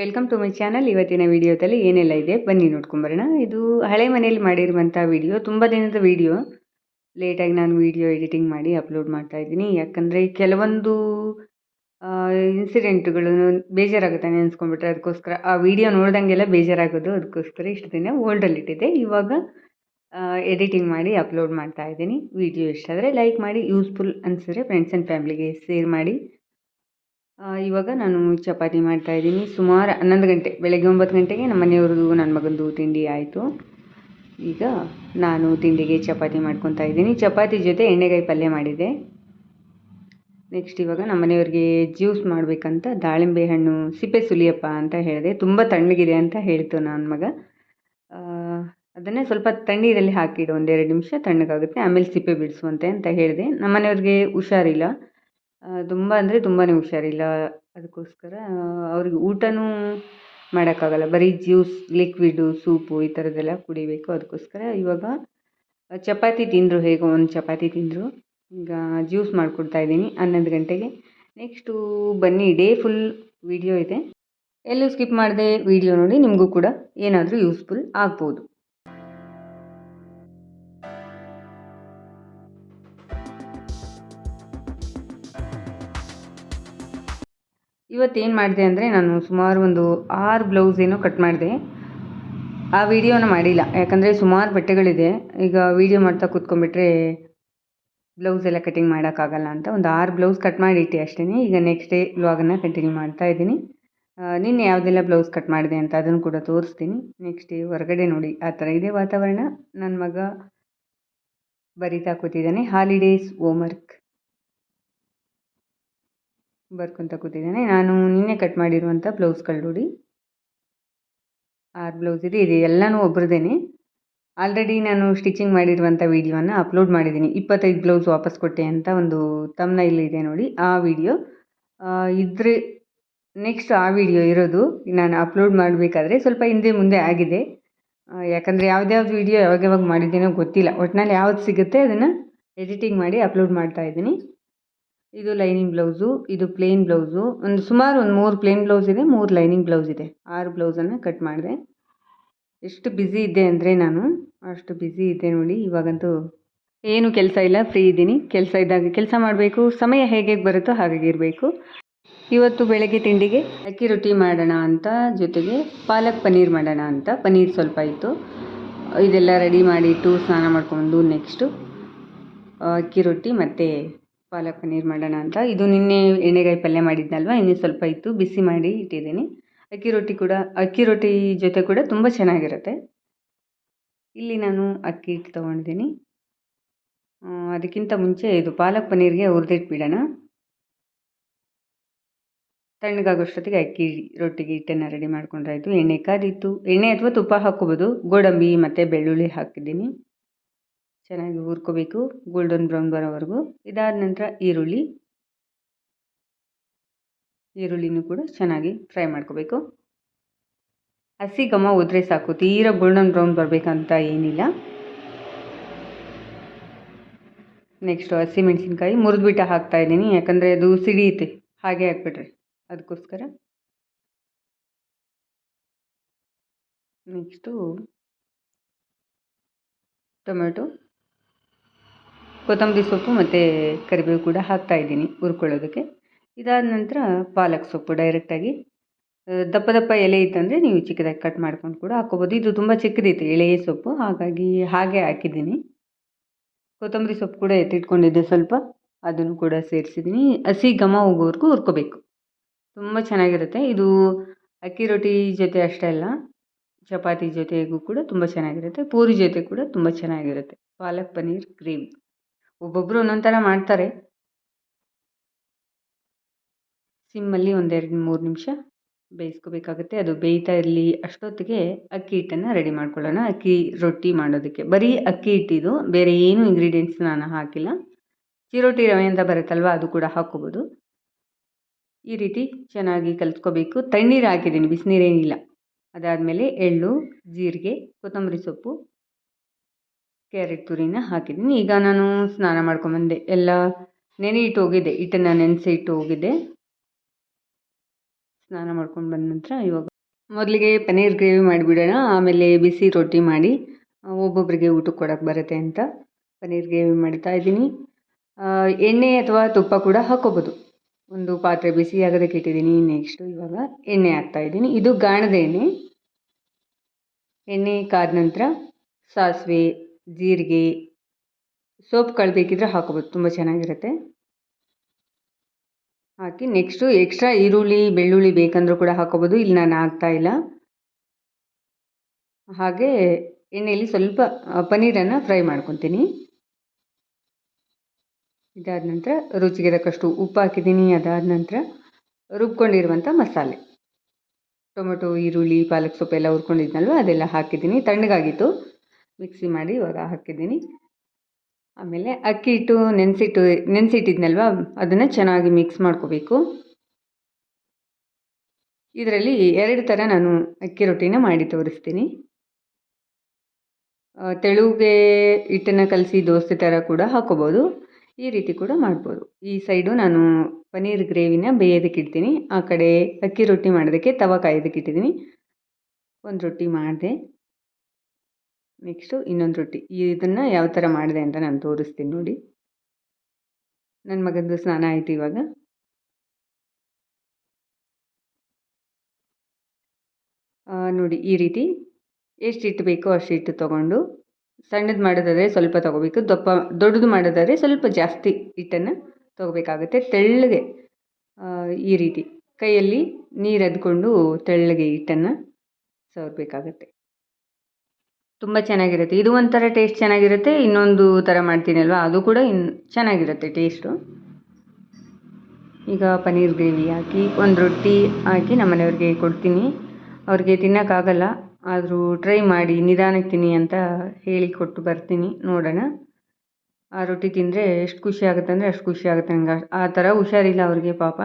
Welcome to my channel ಇವತ್ತಿನ ವಿಡಿಯೋದಲ್ಲಿ ಏನೆಲ್ಲ ಇದೆ? ಬನ್ನಿ ನೋಡ್ಕೊಂಬರೋಣ. ಇದು ಹಳೆ ಮನೆಯಲ್ಲಿ ಮಾಡಿರುವಂಥ ವಿಡಿಯೋ. ತುಂಬ ದಿನದ ವಿಡಿಯೋ. ಲೇಟಾಗಿ ನಾನು ವಿಡಿಯೋ ಎಡಿಟಿಂಗ್ ಮಾಡಿ ಅಪ್ಲೋಡ್ ಮಾಡ್ತಾ ಇದ್ದೀನಿ. ಯಾಕಂದರೆ ಕೆಲವೊಂದು ಇನ್ಸಿಡೆಂಟ್ಗಳು ಬೇಜಾರಾಗುತ್ತೆ ನೆನೆಸ್ಕೊಂಡ್ಬಿಟ್ರೆ ಅದಕ್ಕೋಸ್ಕರ. ಆ ವಿಡಿಯೋ ನೋಡ್ದಂಗೆಲ್ಲ ಬೇಜಾರಾಗೋದು. ಅದಕ್ಕೋಸ್ಕರ ಇಷ್ಟು ದಿನ ಓಲ್ಡಲ್ಲಿಟ್ಟಿದ್ದೆ ಇವಾಗ ಎಡಿಟಿಂಗ್ ಮಾಡಿ ಅಪ್ಲೋಡ್ ಮಾಡ್ತಾ ಇದ್ದೀನಿ. ವಿಡಿಯೋ ಇಷ್ಟ ಆದರೆ ಲೈಕ್ ಮಾಡಿ. ಯೂಸ್ಫುಲ್ ಅನಿಸಿದ್ರೆ ಫ್ರೆಂಡ್ಸ್ ಆ್ಯಂಡ್ ಫ್ಯಾಮ್ಲಿಗೆ ಶೇರ್ ಮಾಡಿ. ಇವಾಗ ನಾನು ಚಪಾತಿ ಮಾಡ್ತಾ ಇದ್ದೀನಿ. ಸುಮಾರು ಹನ್ನೊಂದು ಗಂಟೆ, ಬೆಳಗ್ಗೆ ಒಂಬತ್ತು ಗಂಟೆಗೆ ನಮ್ಮ ಮನೆಯವ್ರದ್ದು ನನ್ನ ಮಗಂದು ತಿಂಡಿ ಆಯಿತು. ಈಗ ನಾನು ತಿಂಡಿಗೆ ಚಪಾತಿ ಮಾಡ್ಕೊತಾ ಇದ್ದೀನಿ. ಚಪಾತಿ ಜೊತೆ ಎಣ್ಣೆಗಾಯಿ ಪಲ್ಯ ಮಾಡಿದೆ. ನೆಕ್ಸ್ಟ್ ಇವಾಗ ನಮ್ಮ ಮನೆಯವ್ರಿಗೆ ಜ್ಯೂಸ್ ಮಾಡಬೇಕಂತ ದಾಳಿಂಬೆ ಹಣ್ಣು, ಸಿಪ್ಪೆ ಸುಲಿಯಪ್ಪ ಅಂತ ಹೇಳಿದೆ. ತುಂಬ ತಣ್ಣಗಿದೆ ಅಂತ ಹೇಳ್ತು ನನ್ನ ಮಗ. ಅದನ್ನೇ ಸ್ವಲ್ಪ ತಣ್ಣೀರಲ್ಲಿ ಹಾಕಿಡು, ಒಂದೆರಡು ನಿಮಿಷ ತಣ್ಣಗಾಗುತ್ತೆ. ಆಮೇಲೆ ಸಿಪ್ಪೆ ಬಿಡಿಸುವಂತೆ ಅಂತ ಹೇಳಿದೆ. ನಮ್ಮ ಮನೆಯವ್ರಿಗೆ ಹುಷಾರಿಲ್ಲ. ತುಂಬ ಅಂದರೆ ತುಂಬಾ ಹುಷಾರಿಲ್ಲ. ಅದಕ್ಕೋಸ್ಕರ ಅವ್ರಿಗೆ ಊಟನೂ ಮಾಡೋಕ್ಕಾಗಲ್ಲ. ಬರೀ ಜ್ಯೂಸ್ ಲಿಕ್ವಿಡು ಸೂಪು ಈ ಥರದ್ದೆಲ್ಲ ಕುಡಿಬೇಕು. ಅದಕ್ಕೋಸ್ಕರ ಇವಾಗ ಚಪಾತಿ ತಿಂದರು ಹೇಗೋ ಒಂದು ಚಪಾತಿ ತಿಂದರು. ಈಗ ಜ್ಯೂಸ್ ಮಾಡಿಕೊಡ್ತಾ ಇದ್ದೀನಿ. ಹನ್ನೊಂದು ಗಂಟೆಗೆ. ನೆಕ್ಸ್ಟು ಬನ್ನಿ. ಡೇ ಫುಲ್ ವಿಡಿಯೋ ಇದೆ. ಎಲ್ಲೂ ಸ್ಕಿಪ್ ಮಾಡದೆ ವಿಡಿಯೋ ನೋಡಿ, ನಿಮಗೂ ಕೂಡ ಏನಾದರೂ ಯೂಸ್ಫುಲ್ ಆಗ್ಬೋದು. ಇವತ್ತೇನು ಮಾಡಿದೆ ಅಂದರೆ ನಾನು ಸುಮಾರು ಒಂದು ಆರು ಬ್ಲೌಸ್ ಏನೋ ಕಟ್ ಮಾಡಿದೆ. ಆ ವಿಡಿಯೋನ ಮಾಡಿಲ್ಲ. ಯಾಕಂದರೆ ಸುಮಾರು ಬಟ್ಟೆಗಳಿದೆ. ಈಗ ವಿಡಿಯೋ ಮಾಡ್ತಾ ಕೂತ್ಕೊಂಡ್ಬಿಟ್ರೆ ಬ್ಲೌಸ್ ಎಲ್ಲ ಕಟಿಂಗ್ ಮಾಡೋಕ್ಕಾಗಲ್ಲ ಅಂತ ಒಂದು ಆರು ಬ್ಲೌಸ್ ಕಟ್ ಮಾಡಿ ಇಟ್ಟೆ ಅಷ್ಟೇ ಈಗ ನೆಕ್ಸ್ಟ್ ಡೇ ವ್ಲಾಗನ್ನು ಕಂಟಿನ್ಯೂ ಮಾಡ್ತಾ ಇದ್ದೀನಿ. ನಿನ್ನೆ ಯಾವುದೆಲ್ಲ ಬ್ಲೌಸ್ ಕಟ್ ಮಾಡಿದೆ ಅಂತ ಅದನ್ನು ಕೂಡ ತೋರಿಸ್ತೀನಿ. ನೆಕ್ಸ್ಟ್ ಡೇ ಹೊರಗಡೆ ನೋಡಿ. ಆ ಥರ ಇದೆ ವಾತಾವರಣ. ನನ್ನ ಮಗ ಬರಿತಾ ಕೂತಿದ್ದಾನೆ. ಹಾಲಿಡೇಸ್ ಹೋಮ್ವರ್ಕ್ ಬರ್ಕೊತ ಕೂತಿದ್ದೇನೆ. ನಾನು ನಿನ್ನೆ ಕಟ್ ಮಾಡಿರುವಂಥ ಬ್ಲೌಸ್ಗಳು ನೋಡಿ. ಆರು ಬ್ಲೌಸ್ ಇದೆ ಇದೆ, ಎಲ್ಲನೂ ಒಬ್ರದ್ದೇನೆ ಆಲ್ರೆಡಿ ನಾನು ಸ್ಟಿಚಿಂಗ್ ಮಾಡಿರುವಂಥ ವೀಡಿಯೋನ ಅಪ್ಲೋಡ್ ಮಾಡಿದ್ದೀನಿ. ಇಪ್ಪತ್ತೈದು ಬ್ಲೌಸ್ ವಾಪಸ್ ಕೊಟ್ಟೆ ಅಂತ ಒಂದು ತಮ್ನ ಇದೆ ನೋಡಿ, ಆ ವಿಡಿಯೋ. ಇದ್ರ ನೆಕ್ಸ್ಟ್ ಆ ವಿಡಿಯೋ ಇರೋದು, ನಾನು ಅಪ್ಲೋಡ್ ಮಾಡಬೇಕಾದ್ರೆ ಸ್ವಲ್ಪ ಹಿಂದೆ ಮುಂದೆ ಆಗಿದೆ. ಯಾಕಂದರೆ ಯಾವ್ದ್ಯಾವ್ದು ವಿಡಿಯೋ ಯಾವಾಗ ಯಾವಾಗ ಮಾಡಿದ್ದೀನೋ ಗೊತ್ತಿಲ್ಲ. ಒಟ್ಟಿನಲ್ಲಿ ಯಾವ್ದು ಸಿಗುತ್ತೆ ಅದನ್ನು ಎಡಿಟಿಂಗ್ ಮಾಡಿ ಅಪ್ಲೋಡ್ ಮಾಡ್ತಾ ಇದ್ದೀನಿ. ಇದು ಲೈನಿಂಗ್ ಬ್ಲೌಸು, ಇದು ಪ್ಲೇನ್ ಬ್ಲೌಸು. ಒಂದು ಸುಮಾರು ಒಂದು ಮೂರು ಪ್ಲೇನ್ ಬ್ಲೌಸ್ ಇದೆ, ಮೂರು ಲೈನಿಂಗ್ ಬ್ಲೌಸ್ ಇದೆ. ಆರು ಬ್ಲೌಸನ್ನು ಕಟ್ ಮಾಡಿದೆ. ಎಷ್ಟು ಬ್ಯುಸಿ ಇದ್ದೆ ಅಂದರೆ ನಾನು ಅಷ್ಟು ಬ್ಯುಸಿ ಇದ್ದೆ ನೋಡಿ, ಇವಾಗಂತೂ ಏನು ಕೆಲಸ ಇಲ್ಲ, ಫ್ರೀ ಇದ್ದೀನಿ. ಕೆಲಸ ಇದ್ದಾಗ ಕೆಲಸ ಮಾಡಬೇಕು, ಸಮಯ ಹೇಗೆ ಬರುತ್ತೋ ಹಾಗಾಗಿ ಇರಬೇಕು. ಇವತ್ತು ಬೆಳಗ್ಗೆ ತಿಂಡಿಗೆ ಅಕ್ಕಿ ರೊಟ್ಟಿ ಮಾಡೋಣ ಅಂತ, ಜೊತೆಗೆ ಪಾಲಕ್ ಪನ್ನೀರ್ ಮಾಡೋಣ ಅಂತ. ಪನ್ನೀರ್ ಸ್ವಲ್ಪ ಇತ್ತು. ಇದೆಲ್ಲ ರೆಡಿ ಮಾಡಿಟ್ಟು ಸ್ನಾನ ಮಾಡ್ಕೊಂಡು ನೆಕ್ಸ್ಟು ಅಕ್ಕಿ ರೊಟ್ಟಿ ಮತ್ತು ಪಾಲಕ್ ಪನ್ನೀರ್ ಮಾಡೋಣ ಅಂತ. ಇದು ನಿನ್ನೆ ಎಣ್ಣೆಗಾಯಿ ಪಲ್ಯ ಮಾಡಿದ್ನಲ್ವ? ಇನ್ನೂ ಸ್ವಲ್ಪ ಇತ್ತು. ಬಿಸಿ ಮಾಡಿ ಇಟ್ಟಿದ್ದೀನಿ. ಅಕ್ಕಿ ರೊಟ್ಟಿ ಕೂಡ, ಅಕ್ಕಿ ರೊಟ್ಟಿ ಜೊತೆ ಕೂಡ ತುಂಬ ಚೆನ್ನಾಗಿರುತ್ತೆ. ಇಲ್ಲಿ ನಾನು ಅಕ್ಕಿ ಹಿಟ್ಟು ತೊಗೊಂಡಿದ್ದೀನಿ. ಅದಕ್ಕಿಂತ ಮುಂಚೆ ಇದು ಪಾಲಕ್ ಪನ್ನೀರ್ಗೆ ಹುರಿದಿಟ್ಬಿಡೋಣ ತಣ್ಣಗಾಗೋಷ್ಟೊತ್ತಿಗೆ ಅಕ್ಕಿ ರೊಟ್ಟಿಗೆ ಹಿಟ್ಟನ್ನು ರೆಡಿ ಮಾಡ್ಕೊಂಡ್ರಾಯ್ತು. ಎಣ್ಣೆ ಕಾದಿತ್ತು. ಎಣ್ಣೆ ಅಥವಾ ತುಪ್ಪ ಹಾಕ್ಕೋಬೋದು. ಗೋಡಂಬಿ ಮತ್ತು ಬೆಳ್ಳುಳ್ಳಿ ಹಾಕಿದ್ದೀನಿ. ಚೆನ್ನಾಗಿ ಹುರ್ಕೋಬೇಕು ಗೋಲ್ಡನ್ ಬ್ರೌನ್ ಬರೋವರೆಗೂ. ಇದಾದ ನಂತರ ಈರುಳ್ಳಿ. ಈರುಳ್ಳಿನೂ ಕೂಡ ಚೆನ್ನಾಗಿ ಫ್ರೈ ಮಾಡ್ಕೋಬೇಕು. ಹಸಿ ಘಮ ಉದ್ರೆ ಸಾಕು, ತೀರಾ ಗೋಲ್ಡನ್ ಬ್ರೌನ್ ಬರಬೇಕಂತ ಏನಿಲ್ಲ. ನೆಕ್ಸ್ಟು ಹಸಿಮೆಣ್ಸಿನ್ಕಾಯಿ ಮುರಿದ್ಬಿಟ್ಟು ಹಾಕ್ತಾ ಇದ್ದೀನಿ, ಯಾಕಂದರೆ ಅದು ಸಿಡಿಯುತ್ತೆ, ಹಾಗೆ ಹಾಕ್ಬಿಟ್ರೆ ಅದಕ್ಕೋಸ್ಕರ. ನೆಕ್ಸ್ಟು ಟೊಮೆಟೊ ಕೊತ್ತಂಬರಿ ಸೊಪ್ಪು ಮತ್ತು ಕರಿಬೇವು ಕೂಡ ಹಾಕ್ತಾ ಇದ್ದೀನಿ ಹುರ್ಕೊಳ್ಳೋದಕ್ಕೆ. ಇದಾದ ನಂತರ ಪಾಲಕ್ ಸೊಪ್ಪು ಡೈರೆಕ್ಟಾಗಿ ದಪ್ಪ ದಪ್ಪ ಎಲೆ ಇತ್ತಂದರೆ ನೀವು ಚಿಕ್ಕದಾಗಿ ಕಟ್ ಮಾಡ್ಕೊಂಡು ಕೂಡ ಹಾಕ್ಕೋಬೋದು. ಇದು ತುಂಬ ಚಿಕ್ಕದಿತ್ತು ಎಳೆಯ ಸೊಪ್ಪು. ಹಾಗಾಗಿ ಹಾಗೆ ಹಾಕಿದ್ದೀನಿ. ಕೊತ್ತಂಬರಿ ಸೊಪ್ಪು ಕೂಡ ಎತ್ತಿಟ್ಕೊಂಡಿದ್ದೆ ಸ್ವಲ್ಪ. ಅದನ್ನು ಕೂಡ ಸೇರಿಸಿದ್ದೀನಿ. ಹಸಿ ಘಮ ಹೋಗೋವರೆಗೂ ಹುರ್ಕೋಬೇಕು. ತುಂಬ ಚೆನ್ನಾಗಿರುತ್ತೆ. ಇದು ಅಕ್ಕಿ ರೊಟ್ಟಿ ಜೊತೆ ಅಷ್ಟೇ ಅಲ್ಲ, ಚಪಾತಿ ಜೊತೆಗೂ ಕೂಡ ತುಂಬ ಚೆನ್ನಾಗಿರುತ್ತೆ. ಪೂರಿ ಜೊತೆ ಕೂಡ ತುಂಬ ಚೆನ್ನಾಗಿರುತ್ತೆ. ಪಾಲಕ್ ಪನ್ನೀರ್ ಗ್ರೇವಿ ಒಬ್ಬೊಬ್ಬರು ಒಂದೊಂದು ಥರ ಮಾಡ್ತಾರೆ. ಸಿಮ್ಮಲ್ಲಿ ಒಂದೆರಡು ಮೂರು ನಿಮಿಷ ಬೇಯಿಸ್ಕೋಬೇಕಾಗುತ್ತೆ. ಅದು ಬೇಯ್ತಾ ಇರಲಿ, ಅಷ್ಟೊತ್ತಿಗೆ ಅಕ್ಕಿ ಹಿಟ್ಟನ್ನು ರೆಡಿ ಮಾಡ್ಕೊಳ್ಳೋಣ. ಅಕ್ಕಿ ರೊಟ್ಟಿ ಮಾಡೋದಕ್ಕೆ. ಬರೀ ಅಕ್ಕಿ ಹಿಟ್ಟಿದು, ಬೇರೆ ಏನು ಇಂಗ್ರೀಡಿಯೆಂಟ್ಸ್ ನಾನು ಹಾಕಿಲ್ಲ. ಚಿರೋಟಿ ರವೆ ಅಂತ ಬರುತ್ತಲ್ವ, ಅದು ಕೂಡ ಹಾಕ್ಕೋಬೋದು. ಈ ರೀತಿ ಚೆನ್ನಾಗಿ ಕಲಿತ್ಕೋಬೇಕು. ತಣ್ಣೀರು ಹಾಕಿದ್ದೀನಿ, ಬಿಸಿನೀರೇನಿಲ್ಲ. ಅದಾದಮೇಲೆ ಎಳ್ಳು, ಜೀರಿಗೆ, ಕೊತ್ತಂಬರಿ ಸೊಪ್ಪು ಕ್ಯಾರೆಟ್ ತುರಿನ ಹಾಕಿದ್ದೀನಿ. ಈಗ ನಾನು ಸ್ನಾನ ಮಾಡ್ಕೊಂಬಂದೆ ಎಲ್ಲ ನೆನೆ ಇಟ್ಟು ಹೋಗಿದ್ದೆ ಹಿಟ್ಟನ್ನು ನೆನೆಸಿ ಇಟ್ಟು ಹೋಗಿದ್ದೆ ಸ್ನಾನ ಮಾಡ್ಕೊಂಡು ಬಂದ ನಂತರ ಇವಾಗ ಮೊದಲಿಗೆ ಪನ್ನೀರ್ ಗ್ರೇವಿ ಮಾಡಿಬಿಡೋಣ. ಆಮೇಲೆ ಬಿಸಿ ರೊಟ್ಟಿ ಮಾಡಿ ಒಬ್ಬೊಬ್ಬರಿಗೆ ಊಟಕ್ಕೆ ಕೊಡೋಕೆ ಬರುತ್ತೆ ಅಂತ ಪನ್ನೀರ್ ಗ್ರೇವಿ ಮಾಡ್ತಾ ಇದ್ದೀನಿ. ಎಣ್ಣೆ ಅಥವಾ ತುಪ್ಪ ಕೂಡ ಹಾಕ್ಕೋಬೋದು ಒಂದು ಪಾತ್ರೆ ಬಿಸಿ ಆಗೋದಕ್ಕೆ ಇಟ್ಟಿದ್ದೀನಿ. ನೆಕ್ಸ್ಟು ಇವಾಗ ಎಣ್ಣೆ ಹಾಕ್ತಾ ಇದ್ದೀನಿ. ಇದು ಗಾಣದ ಎಣ್ಣೆ. ಎಣ್ಣೆ ಕಾದ ನಂತರ ಸಾಸಿವೆ ಜೀರಿಗೆ, ಸೋಪ್ ಬೇಕಿದ್ದರೆ ಹಾಕೋಬೋದು, ತುಂಬ ಚೆನ್ನಾಗಿರುತ್ತೆ. ಹಾಕಿ ನೆಕ್ಸ್ಟು ಎಕ್ಸ್ಟ್ರಾ ಈರುಳ್ಳಿ, ಬೆಳ್ಳುಳ್ಳಿ ಬೇಕಂದರೂ ಕೂಡ ಹಾಕೋಬೋದು, ಇಲ್ಲಿ ನಾನು ಹಾಕ್ತಾ ಇಲ್ಲ. ಹಾಗೆ ಎಣ್ಣೆಯಲ್ಲಿ ಸ್ವಲ್ಪ ಪನ್ನೀರನ್ನು ಫ್ರೈ ಮಾಡ್ಕೊತೀನಿ. ಇದಾದ ನಂತರ ರುಚಿಗೆ ತಕ್ಕಷ್ಟು ಉಪ್ಪು ಹಾಕಿದ್ದೀನಿ, ಅದಾದ ನಂತರ ರುಬ್ಕೊಂಡಿರುವಂಥ ಮಸಾಲೆ. ಟೊಮೆಟೊ, ಈರುಳ್ಳಿ, ಪಾಲಕ್ ಸೊಪ್ಪು ಎಲ್ಲ ಹುರ್ಕೊಂಡಿದ್ನಲ್ವ, ಅದೆಲ್ಲ ಹಾಕಿದ್ದೀನಿ. ತಣ್ಣಗಾಗಿತ್ತು. ಮಿಕ್ಸಿ ಮಾಡಿ ಇವಾಗ ಹಾಕಿದ್ದೀನಿ. ಆಮೇಲೆ ಅಕ್ಕಿ ಹಿಟ್ಟು ನೆನೆಸಿಟ್ಟು, ನೆನೆಸಿಟ್ಟಿದ್ನಲ್ವ? ಅದನ್ನು ಚೆನ್ನಾಗಿ ಮಿಕ್ಸ್ ಮಾಡ್ಕೋಬೇಕು. ಇದರಲ್ಲಿ ಎರಡು ಥರ ನಾನು ಅಕ್ಕಿ ರೊಟ್ಟಿನ ಮಾಡಿ ತೋರಿಸ್ತೀನಿ. ತೆಳುಗೆ ಹಿಟ್ಟನ್ನು ಕಲಸಿ ದೋಸೆ ಥರ ಕೂಡ ಹಾಕೋಬೋದು. ಈ ರೀತಿ ಕೂಡ ಮಾಡ್ಬೋದು. ಈ ಸೈಡು ನಾನು ಪನ್ನೀರ್ ಗ್ರೇವಿನ ಬೇಯೋದಕ್ಕೆ ಇಡ್ತೀನಿ. ಆ ಕಡೆ ಅಕ್ಕಿ ರೊಟ್ಟಿ ಮಾಡೋದಕ್ಕೆ ತವ ಕಾಯೋದಕ್ಕೆ ಇಟ್ಟಿದ್ದೀನಿ. ಒಂದು ರೊಟ್ಟಿ ಮಾಡಿದೆ. ನೆಕ್ಸ್ಟು ಇನ್ನೊಂದು ರೊಟ್ಟಿ. ಇದನ್ನು ಯಾವ ಥರ ಮಾಡಿದೆ ಅಂತ ನಾನು ತೋರಿಸ್ತೀನಿ ನೋಡಿ. ನನ್ನ ಮಗಂದು ಸ್ನಾನ ಆಯಿತು ಇವಾಗ. ನೋಡಿ ಈ ರೀತಿ ಎಷ್ಟು ಹಿಟ್ಟು ಬೇಕೋ ಅಷ್ಟು ಹಿಟ್ಟು ತೊಗೊಂಡು ಸಣ್ಣದು ಮಾಡೋದಾದರೆ ಸ್ವಲ್ಪ ತೊಗೋಬೇಕು, ದಪ್ಪ, ದೊಡ್ಡದು ಮಾಡೋದಾದರೆ ಸ್ವಲ್ಪ ಜಾಸ್ತಿ ಹಿಟ್ಟನ್ನು ತೊಗೋಬೇಕಾಗುತ್ತೆ ತೆಳ್ಳಗೆ. ಈ ರೀತಿ ಕೈಯಲ್ಲಿ ನೀರು ಅದ್ಕೊಂಡು ತೆಳ್ಳಗೆ ಹಿಟ್ಟನ್ನು ಸವರಬೇಕಾಗತ್ತೆ. ತುಂಬ ಚೆನ್ನಾಗಿರುತ್ತೆ. ಇದು ಒಂಥರ ಟೇಸ್ಟ್ ಚೆನ್ನಾಗಿರುತ್ತೆ. ಇನ್ನೊಂದು ಥರ ಅಲ್ವಾ ಅದು ಕೂಡ ಇನ್ ಚೆನ್ನಾಗಿರುತ್ತೆ ಟೇಸ್ಟು ಈಗ ಪನ್ನೀರ್ ಗ್ರೇವಿ ಹಾಕಿ, ಒಂದು ರೊಟ್ಟಿ ಹಾಕಿ ನಮ್ಮ ಮನೆಯವ್ರಿಗೆ ಕೊಡ್ತೀನಿ. ಅವ್ರಿಗೆ ತಿನ್ನೋಕ್ಕಾಗಲ್ಲ. ಆದರೂ ಟ್ರೈ ಮಾಡಿ, ನಿಧಾನಕ್ಕೆ ತಿನ್ನಿ ಅಂತ ಹೇಳಿ ಕೊಟ್ಟು ಬರ್ತೀನಿ. ನೋಡೋಣ. ಆ ರೊಟ್ಟಿ ತಿಂದರೆ ಎಷ್ಟು ಖುಷಿ ಆಗುತ್ತೆ ಅಂದರೆ ಅಷ್ಟು ಖುಷಿ ಆಗುತ್ತೆ ನಂಗೆ. ಆ ಥರ ಹುಷಾರಿಲ್ಲ ಅವ್ರಿಗೆ ಪಾಪ.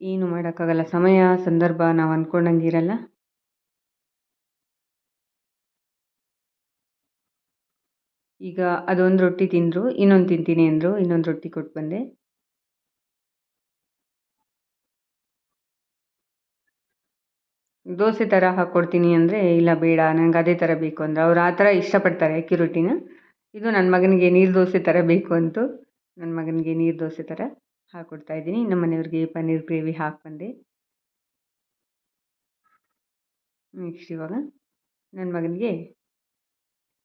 ಏನು ಮಾಡೋಕ್ಕಾಗಲ್ಲ. ಸಮಯ, ಸಂದರ್ಭ ನಾವು ಅಂದ್ಕೊಂಡಂಗೆ ಇರಲ್ಲ. ಈಗ ಅದೊಂದು ರೊಟ್ಟಿ ತಿಂದರು, ಇನ್ನೊಂದು ತಿಂತೀನಿ ಅಂದರು, ಇನ್ನೊಂದು ರೊಟ್ಟಿ ಕೊಟ್ಟು ಬಂದೆ. ದೋಸೆ ಥರ ಹಾಕ್ಕೊಡ್ತೀನಿ ಅಂದರೆ, ಇಲ್ಲ ಬೇಡ ನನಗೆ ಅದೇ ಥರ ಬೇಕು ಅಂದರೆ, ಅವ್ರು ಆ ಥರ ಇಷ್ಟಪಡ್ತಾರೆ ಅಕ್ಕಿ ರೊಟ್ಟಿನ. ಇದು ನನ್ನ ಮಗನಿಗೆ ನೀರು ದೋಸೆ ಥರ ಬೇಕು ಅಂತು ನನ್ನ ಮಗನಿಗೆ ನೀರು ದೋಸೆ ಥರ ಹಾಕ್ಕೊಡ್ತಾ ಇದ್ದೀನಿ. ನಮ್ಮ ಮನೆಯವ್ರಿಗೆ ಪನ್ನೀರ್ ಗ್ರೇವಿ ಹಾಕಿ ಬಂದೆ. ನೆಕ್ಸ್ಟ್ ಇವಾಗ ನನ್ನ ಮಗನಿಗೆ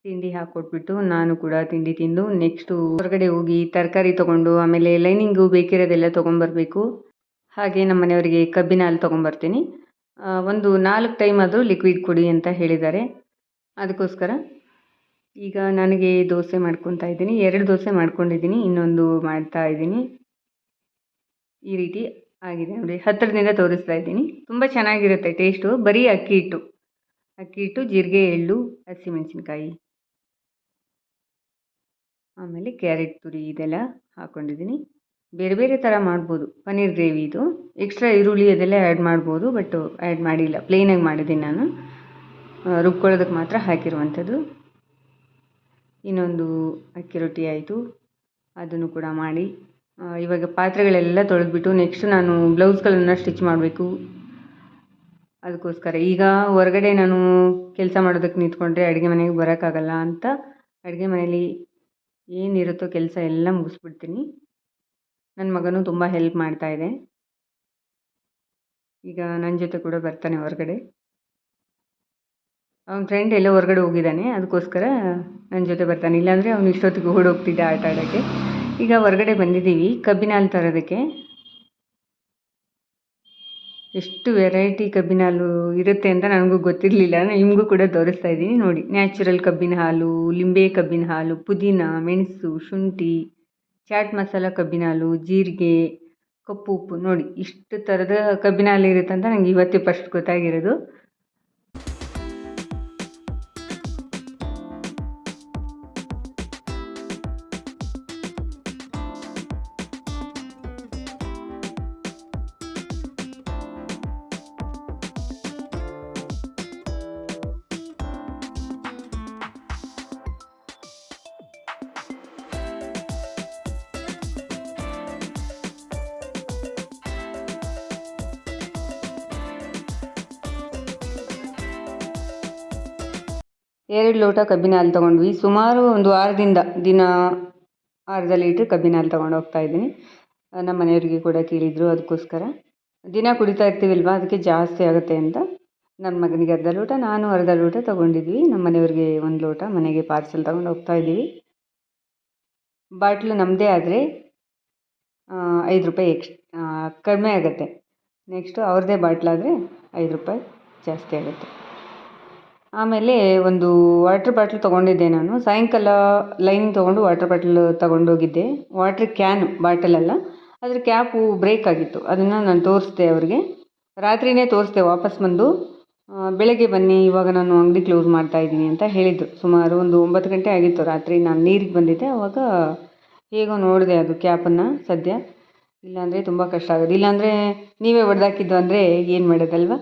ತಿಂಡಿ ಹಾಕ್ಕೊಟ್ಬಿಟ್ಟು ನಾನು ಕೂಡ ತಿಂಡಿ ತಿಂದು ನೆಕ್ಸ್ಟು ಹೊರಗಡೆ ಹೋಗಿ ತರಕಾರಿ ತೊಗೊಂಡು ಆಮೇಲೆ ಲೈನಿಂಗು ಬೇಕಿರೋದೆಲ್ಲ ತೊಗೊಂಬರ್ಬೇಕು. ಹಾಗೆ ನಮ್ಮ ಮನೆಯವರಿಗೆ ಕಬ್ಬಿನ ಹಾಲು ತೊಗೊಂಬರ್ತೀನಿ. ಒಂದು ನಾಲ್ಕು ಟೈಮ್ ಆದರೂ ಲಿಕ್ವಿಡ್ ಕೊಡಿ ಅಂತ ಹೇಳಿದ್ದಾರೆ. ಅದಕ್ಕೋಸ್ಕರ ಈಗ ನನಗೆ ದೋಸೆ ಮಾಡ್ಕೊತಾ ಇದ್ದೀನಿ. ಎರಡು ದೋಸೆ ಮಾಡ್ಕೊಂಡಿದ್ದೀನಿ. ಇನ್ನೊಂದು ಮಾಡ್ತಾ ಇದ್ದೀನಿ. ಈ ರೀತಿ ಆಗಿದೆ ನೋಡಿ. ಹತ್ತಿರದಿಂದ ತೋರಿಸ್ತಾ ಇದ್ದೀನಿ. ತುಂಬ ಚೆನ್ನಾಗಿರುತ್ತೆ ಟೇಸ್ಟು. ಬರೀ ಅಕ್ಕಿ ಹಿಟ್ಟು. ಅಕ್ಕಿ ಹಿಟ್ಟು, ಜೀರಿಗೆ, ಎಳ್ಳು, ಹಸಿಮೆಣಸಿನ್ಕಾಯಿ. ಆಮೇಲೆ ಕ್ಯಾರೆಟ್ ತುರಿ ಇದೆಲ್ಲ ಹಾಕ್ಕೊಂಡಿದ್ದೀನಿ ಬೇರೆ ಬೇರೆ ಥರ ಮಾಡ್ಬೋದು. ಪನ್ನೀರ್ ಗ್ರೇವಿ ಇದು. ಎಕ್ಸ್ಟ್ರಾ ಈರುಳ್ಳಿ ಅದೆಲ್ಲ ಆ್ಯಡ್ ಮಾಡ್ಬೋದು ಬಟ್ ಆ್ಯಡ್ ಮಾಡಿಲ್ಲ. ಪ್ಲೇನಾಗಿ ಮಾಡಿದ್ದೀನಿ ನಾನು. ರುಬ್ಕೊಳ್ಳೋದಕ್ಕೆ ಮಾತ್ರ ಹಾಕಿರುವಂಥದ್ದು. ಇನ್ನೊಂದು ಅಕ್ಕಿ ರೊಟ್ಟಿ ಆಯಿತು. ಅದನ್ನು ಕೂಡ ಮಾಡಿ. ಇವಾಗ ಪಾತ್ರೆಗಳೆಲ್ಲ ತೊಳೆದ್ಬಿಟ್ಟು ನೆಕ್ಸ್ಟ್ ನಾನು ಬ್ಲೌಸ್ಗಳನ್ನು ಸ್ಟಿಚ್ ಮಾಡಬೇಕು. ಅದಕ್ಕೋಸ್ಕರ ಈಗ ಹೊರಗಡೆ ನಾನು ಕೆಲಸ ಮಾಡೋದಕ್ಕೆ ನಿಂತ್ಕೊಂಡ್ರೆ ಅಡುಗೆ ಮನೆಗೆ ಬರೋಕ್ಕಾಗಲ್ಲ ಅಂತ ಅಡುಗೆ ಮನೇಲಿ ಏನಿರುತ್ತೋ ಕೆಲಸ ಎಲ್ಲ ಮುಗಿಸ್ಬಿಡ್ತೀನಿ. ನನ್ನ ಮಗನೂ ತುಂಬ ಹೆಲ್ಪ್ ಮಾಡ್ತಾ ಇದೆ. ಈಗ ನನ್ನ ಜೊತೆ ಕೂಡ ಬರ್ತಾನೆ ಹೊರಗಡೆ. ಅವನ ಫ್ರೆಂಡ್ ಎಲ್ಲೋ ಹೊರಗಡೆ ಹೋಗಿದ್ದಾನೆ ಅದಕ್ಕೋಸ್ಕರ ನನ್ನ ಜೊತೆ ಬರ್ತಾನೆ. ಇಲ್ಲಾಂದರೆ ಅವ್ನು ಇಷ್ಟೊತ್ತಿಗೆ ಓಡೋಗ್ತಿದ್ದೆ ಆಟ ಆಡೋಕ್ಕೆ. ಈಗ ಹೊರಗಡೆ ಬಂದಿದ್ದೀವಿ ಕಬ್ಬಿನ ಹಾಲು ತರೋದಕ್ಕೆ. ಎಷ್ಟು ವೆರೈಟಿ ಕಬ್ಬಿನ ಹಾಲು ಇರುತ್ತೆ ಅಂತ ನನಗೂ ಗೊತ್ತಿರಲಿಲ್ಲ. ನಿಮಗೂ ಕೂಡ ತೋರಿಸ್ತಾ ಇದ್ದೀನಿ. ನೋಡಿ ನ್ಯಾಚುರಲ್ ಕಬ್ಬಿನ ಹಾಲು, ಲಿಂಬೆ ಕಬ್ಬಿನ ಹಾಲು, ಪುದೀನ, ಮೆಣಸು, ಶುಂಠಿ, ಚಾಟ್ ಮಸಾಲ ಕಬ್ಬಿನ ಹಾಲು, ಜೀರಿಗೆ, ಕಪ್ಪು ಉಪ್ಪು. ನೋಡಿ, ಇಷ್ಟು ಥರದ ಕಬ್ಬಿನ ಹಾಲು ಇರುತ್ತೆ ಅಂತ ನನಗೆ ಇವತ್ತೇ ಫಸ್ಟ್ ಗೊತ್ತಾಗಿರೋದು. ಎರಡು ಲೋಟ ಕಬ್ಬಿನ ಹಾಲು ತೊಗೊಂಡ್ವಿ. ಸುಮಾರು ಒಂದು ವಾರದಿಂದ, ದಿನ ಅರ್ಧ ಲೀಟ್ರ್ ಕಬ್ಬಿನ ಹಾಲು ತೊಗೊಂಡು ಹೋಗ್ತಾ ಇದ್ದೀನಿ. ನಮ್ಮ ಮನೆಯವರಿಗೆ ಕೂಡ ಕೇಳಿದರು ಅದಕ್ಕೋಸ್ಕರ. ದಿನ ಕುಡಿತಾ ಇರ್ತೀವಿಲ್ವಾ, ಅದಕ್ಕೆ ಜಾಸ್ತಿ ಆಗುತ್ತೆ ಅಂತ. ನನ್ನ ಮಗನಿಗೆ ಅರ್ಧ ಲೋಟ, ನಾನು ಅರ್ಧ ಲೋಟ ತೊಗೊಂಡಿದ್ವಿ. ನಮ್ಮ ಮನೆಯವ್ರಿಗೆ ಒಂದು ಲೋಟ, ಮನೆಗೆ ಪಾರ್ಸೆಲ್ ತೊಗೊಂಡು ಹೋಗ್ತಾ ಇದ್ದೀವಿ. ಬಾಟ್ಲು ನಮ್ಮದೇ ಆದರೆ ಐದು ರೂಪಾಯಿ ಎಕ್ಸ್ ಕಡಿಮೆ ಆಗುತ್ತೆ. ನೆಕ್ಸ್ಟು ಅವ್ರದ್ದೇ ಬಾಟ್ಲಾದರೆ ಐದು ರೂಪಾಯಿ ಜಾಸ್ತಿ ಆಗುತ್ತೆ. ಆಮೇಲೆ ಒಂದು ವಾಟ್ರ್ ಬಾಟ್ಲ್ ತೊಗೊಂಡಿದ್ದೆ ನಾನು. ಸಾಯಂಕಾಲ ಲೈನ್ ತೊಗೊಂಡು ವಾಟ್ರ್ ಬಾಟ್ಲ್ ತೊಗೊಂಡೋಗಿದ್ದೆ. ವಾಟ್ರ್ ಕ್ಯಾನ್ ಬಾಟಲಲ್ಲ ಅದ್ರ ಕ್ಯಾಪು ಬ್ರೇಕ್ ಆಗಿತ್ತು. ಅದನ್ನು ನಾನು ತೋರಿಸ್ದೆ ಅವ್ರಿಗೆ. ರಾತ್ರಿಯೇ ತೋರಿಸ್ದೆ ವಾಪಸ್ ಬಂದು. ಬೆಳಗ್ಗೆ ಬನ್ನಿ, ಇವಾಗ ನಾನು ಅಂಗಡಿ ಕ್ಲೋಸ್ ಮಾಡ್ತಾ ಇದ್ದೀನಿ ಅಂತ ಹೇಳಿದರು ಸುಮಾರು ಒಂದು ಒಂಬತ್ತು ಗಂಟೆ ಆಗಿತ್ತು ರಾತ್ರಿ ನಾನು ನೀರಿಗೆ ಬಂದಿದ್ದೆ. ಆವಾಗ ಹೇಗೋ ನೋಡಿದೆ ಅದು ಕ್ಯಾಪನ್ನು ಸದ್ಯ. ಇಲ್ಲಾಂದರೆ ತುಂಬ ಕಷ್ಟ ಆಗೋದು. ಇಲ್ಲಾಂದರೆ ನೀವೇ ಒಡೆದಾಕಿದ್ದು ಅಂದರೆ ಏನು ಮಾಡೋದಲ್ವ?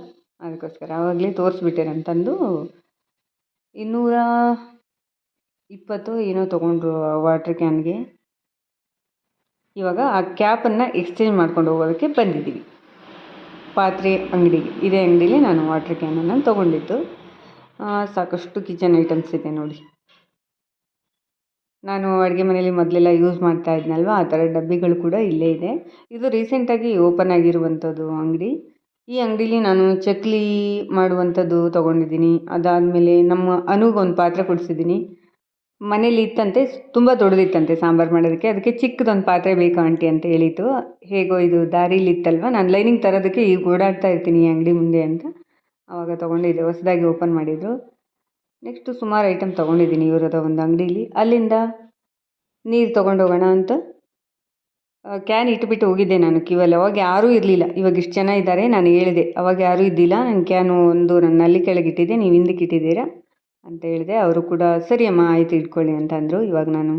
ಅದಕ್ಕೋಸ್ಕರ ಆವಾಗಲೇ ತೋರಿಸ್ಬಿಟ್ಟೆ ನಾನು ತಂದು. ಇನ್ನೂರ ಇಪ್ಪತ್ತು ಏನೋ ತೊಗೊಂಡ್ರು ವಾಟ್ರ್ ಕ್ಯಾನ್ಗೆ ಇವಾಗ ಆ ಕ್ಯಾಪನ್ನು ಎಕ್ಸ್ಚೇಂಜ್ ಮಾಡ್ಕೊಂಡು ಹೋಗೋದಕ್ಕೆ ಬಂದಿದ್ದೀವಿ. ಪಾತ್ರೆ ಅಂಗಡಿಗೆ ಇದೇ ಅಂಗಡಿಲಿ ನಾನು ವಾಟ್ರ್ ಕ್ಯಾನನ್ನು ತೊಗೊಂಡಿದ್ದು. ಸಾಕಷ್ಟು ಕಿಚನ್ ಐಟಮ್ಸ್ ಇದೆ ನೋಡಿ. ನಾನು ಅಡುಗೆ ಮನೇಲಿ ಮೊದಲೆಲ್ಲ ಯೂಸ್ ಮಾಡ್ತಾ ಇದ್ನಲ್ವ? ಆ ಥರ ಡಬ್ಬಿಗಳು ಕೂಡ ಇಲ್ಲೇ ಇದೆ. ಇದು ರೀಸೆಂಟಾಗಿ ಓಪನ್ ಆಗಿರುವಂಥದ್ದು ಅಂಗಡಿ. ಈ ಅಂಗಡಿಲಿ ನಾನು ಚಕ್ಲಿ ಮಾಡುವಂಥದ್ದು ತೊಗೊಂಡಿದ್ದೀನಿ. ಅದಾದಮೇಲೆ ನಮ್ಮ ಅನುಗೊಂದು ಪಾತ್ರೆ ಕೊಡಿಸಿದ್ದೀನಿ. ಮನೇಲಿ ಇತ್ತಂತೆ, ತುಂಬ ದೊಡ್ಡದಿತ್ತಂತೆ ಸಾಂಬಾರು ಮಾಡೋದಕ್ಕೆ. ಅದಕ್ಕೆ ಚಿಕ್ಕದೊಂದು ಪಾತ್ರೆ ಬೇಕು ಆಂಟಿ ಅಂತ ಹೇಳಿತು ಹೇಗೋ ಇದು ದಾರೀಲಿ ಇತ್ತಲ್ವ? ನಾನು ಲೈನಿಂಗ್ ತರೋದಕ್ಕೆ ಈಗ ಓಡಾಡ್ತಾ ಇರ್ತೀನಿ ಈ ಅಂಗಡಿ ಮುಂದೆ ಅಂತ ಆವಾಗ ತೊಗೊಂಡಿದ್ದೆ. ಹೊಸದಾಗಿ ಓಪನ್ ಮಾಡಿದರು. ನೆಕ್ಸ್ಟು ಸುಮಾರು ಐಟಮ್ ತೊಗೊಂಡಿದ್ದೀನಿ ಇವರದ ಒಂದು ಅಂಗಡೀಲಿ. ಅಲ್ಲಿಂದ ನೀರು ತೊಗೊಂಡೋಗೋಣ ಅಂತ ಕ್ಯಾನ್ ಇಟ್ಬಿಟ್ಟು ಹೋಗಿದ್ದೆ ನಾನು ಕ್ಯೂವಲ್ಲಿ ಅವಾಗ ಯಾರೂ ಇರಲಿಲ್ಲ. ಇವಾಗ ಇಷ್ಟು ಜನ ಇದ್ದಾರೆ ನಾನು ಹೇಳಿದೆ. ಅವಾಗ ಯಾರೂ ಇದ್ದಿಲ್ಲ. ನನ್ನ ಕ್ಯಾನು ಒಂದು ನನ್ನ ನಲ್ಲಿ ಕೆಳಗೆ ಇಟ್ಟಿದ್ದೆ ನೀವು ಹಿಂದಕ್ಕೆ ಇಟ್ಟಿದ್ದೀರಾ ಅಂತ ಹೇಳಿದೆ. ಅವರು ಕೂಡ, ಸರಿ ಅಮ್ಮ, ಆಯಿತು, ಇಟ್ಕೊಳ್ಳಿ ಅಂತ ಅಂದರು. ಇವಾಗ ನಾನು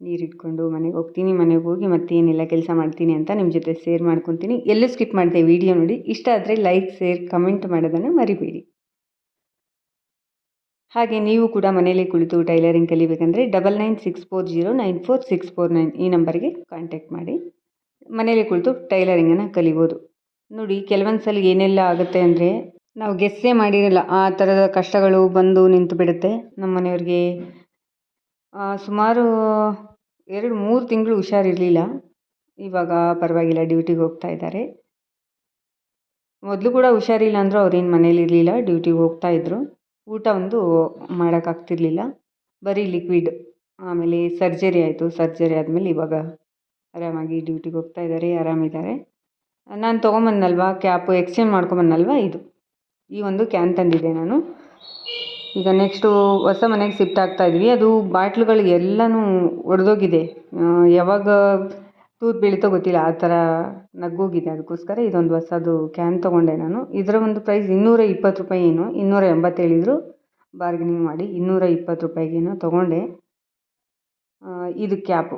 ನೀರು ಇಟ್ಕೊಂಡು ಮನೆಗೆ ಹೋಗ್ತೀನಿ, ಮನೆಗೆ ಹೋಗಿ ಮತ್ತೇನೆಲ್ಲ ಕೆಲಸ ಮಾಡ್ತೀನಿ ಅಂತ ನಿಮ್ಮ ಜೊತೆ ಶೇರ್ ಮಾಡ್ಕೊತೀನಿ. ಎಲ್ಲೂ ಸ್ಕಿಪ್ ಮಾಡಿದೆ ವಿಡಿಯೋ ನೋಡಿ. ಇಷ್ಟ ಆದರೆ ಲೈಕ್ ಶೇರ್ ಕಮೆಂಟ್ ಮಾಡೋದನ್ನು ಮರಿಬೇಡಿ. ಹಾಗೆ ನೀವು ಕೂಡ ಮನೆಯಲ್ಲಿ ಕುಳಿತು tailoring ಕಲಿಬೇಕಂದ್ರೆ double nine six four zero nine four six four nine ಈ ನಂಬರ್ಗೆ ಕಾಂಟ್ಯಾಕ್ಟ್ ಮಾಡಿ. ಮನೇಲಿ ಕುಳಿತು ಟೈಲರಿಂಗನ್ನು ಕಲಿಬೋದು. ನೋಡಿ ಕೆಲವೊಂದು ಸಲ ಏನೆಲ್ಲ ಆಗುತ್ತೆ ಅಂದರೆ ನಾವು ಗೆಸ್ಸೇ ಮಾಡಿರಲ್ಲ, ಆ ಥರದ ಕಷ್ಟಗಳು ಬಂದು ನಿಂತು ಬಿಡುತ್ತೆ. ನಮ್ಮ ಮನೆಯವ್ರಿಗೆ ಸುಮಾರು ಎರಡು ಮೂರು ತಿಂಗಳು ಹುಷಾರಿರಲಿಲ್ಲ. ಇವಾಗ ಪರವಾಗಿಲ್ಲ, ಡ್ಯೂಟಿಗೆ ಹೋಗ್ತಾ ಇದ್ದಾರೆ. ಮೊದಲು ಕೂಡ ಹುಷಾರಿಲ್ಲ ಅಂದರೂ ಅವ್ರೇನು ಮನೇಲಿ ಇರಲಿಲ್ಲ ಡ್ಯೂಟಿಗೆ ಹೋಗ್ತಾಯಿದ್ರು ಊಟ ಒಂದು ಮಾಡೋಕ್ಕಾಗ್ತಿರ್ಲಿಲ್ಲ ಬರೀ ಲಿಕ್ವಿಡ್ ಆಮೇಲೆ ಸರ್ಜರಿ ಆಯಿತು. ಸರ್ಜರಿ ಆದಮೇಲೆ ಇವಾಗ ಆರಾಮಾಗಿ ಡ್ಯೂಟಿಗೆ ಹೋಗ್ತಾ ಇದ್ದಾರೆ ಆರಾಮಿದ್ದಾರೆ ನಾನು ತೊಗೊಂಬಂದಲ್ವಾ ಕ್ಯಾಪು ಎಕ್ಸ್ಚೇಂಜ್ ಮಾಡ್ಕೊಂಬಂದಲ್ವಾ ಇದು? ಈ ಒಂದು ಕ್ಯಾನ್ ತಂದಿದ್ದೆ ನಾನು. ಈಗ ನೆಕ್ಸ್ಟು ಹೊಸ ಮನೆಗೆ ಶಿಫ್ಟ್ ಆಗ್ತಾ ಇದ್ವಿ. ಅದು ಬಾಟ್ಲುಗಳು ಎಲ್ಲನೂ ಒಡೆದೋಗಿದೆ. ಯಾವಾಗ ತೂತು ಬೀಳುತ್ತೋ ಗೊತ್ತಿಲ್ಲ, ಆ ಥರ ನಗ್ಗೋಗಿದೆ. ಅದಕ್ಕೋಸ್ಕರ ಇದೊಂದು ಹೊಸದು ಕ್ಯಾನ್ ತೊಗೊಂಡೆ ನಾನು. ಇದರ ಒಂದು ಪ್ರೈಸ್ ಇನ್ನೂರ ಇಪ್ಪತ್ತು ರೂಪಾಯಿ ಏನು, ಇನ್ನೂರ ಎಂಬತ್ತು ಹೇಳಿದ್ರು ಬಾರ್ಗಿನಿಂಗ್ ಮಾಡಿ ಇನ್ನೂರ ಇಪ್ಪತ್ತು ರೂಪಾಯಿಗೇನೋ ತೊಗೊಂಡೆ. ಇದು ಕ್ಯಾಪು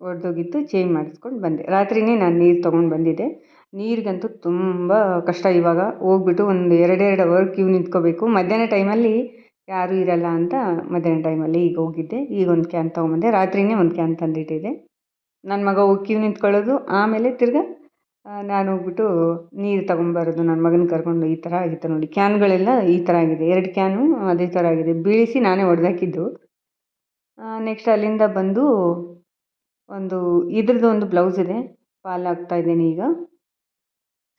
ಒಡೆದೋಗಿತ್ತು ಚೇಂಜ್ ಮಾಡಿಸ್ಕೊಂಡು ಬಂದೆ. ರಾತ್ರಿಯೇ ನಾನು ನೀರು ತೊಗೊಂಡು ಬಂದಿದ್ದೆ. ನೀರಿಗಂತೂ ತುಂಬ ಕಷ್ಟ ಇವಾಗ. ಹೋಗ್ಬಿಟ್ಟು ಒಂದು ಎರಡೆರಡು ಅವರ್ ಕ್ಯೂ ನಿಂತ್ಕೋಬೇಕು. ಮಧ್ಯಾಹ್ನ ಟೈಮಲ್ಲಿ ಯಾರೂ ಇರಲ್ಲ ಅಂತ ಮಧ್ಯಾಹ್ನ ಟೈಮಲ್ಲಿ ಈಗ ಹೋಗಿದ್ದೆ. ಈಗ ಒಂದು ಕ್ಯಾನ್ ತೊಗೊಂಬಂದೆ ರಾತ್ರಿಯೇ ಒಂದು ಕ್ಯಾನ್ ತಂದಿಟ್ಟಿದ್ದೆ. ನನ್ನ ಮಗ ಉಕ್ಕಿ ನಿಂತ್ಕೊಳ್ಳೋದು, ಆಮೇಲೆ ತಿರ್ಗಾ ನಾನು ಹೋಗ್ಬಿಟ್ಟು ನೀರು ತಗೊಂಬರೋದು ನನ್ನ ಮಗನ ಕರ್ಕೊಂಡು, ಈ ಥರ ಆಗಿತ್ತು ನೋಡಿ. ಕ್ಯಾನ್ಗಳೆಲ್ಲ ಈ ಥರ ಆಗಿದೆ, ಎರಡು ಕ್ಯಾನು ಅದೇ ಥರ ಆಗಿದೆ. ಬೀಳಿಸಿ ನಾನೇ ಹೊಡೆದಾಕಿದ್ದು ನೆಕ್ಸ್ಟ್ ಅಲ್ಲಿಂದ ಬಂದು ಒಂದು, ಇದ್ರದ್ದು ಒಂದು ಬ್ಲೌಸ್ ಇದೆ, ಪಾಲ್ ಹಾಕ್ತಾ ಇದ್ದೀನಿ ಈಗ.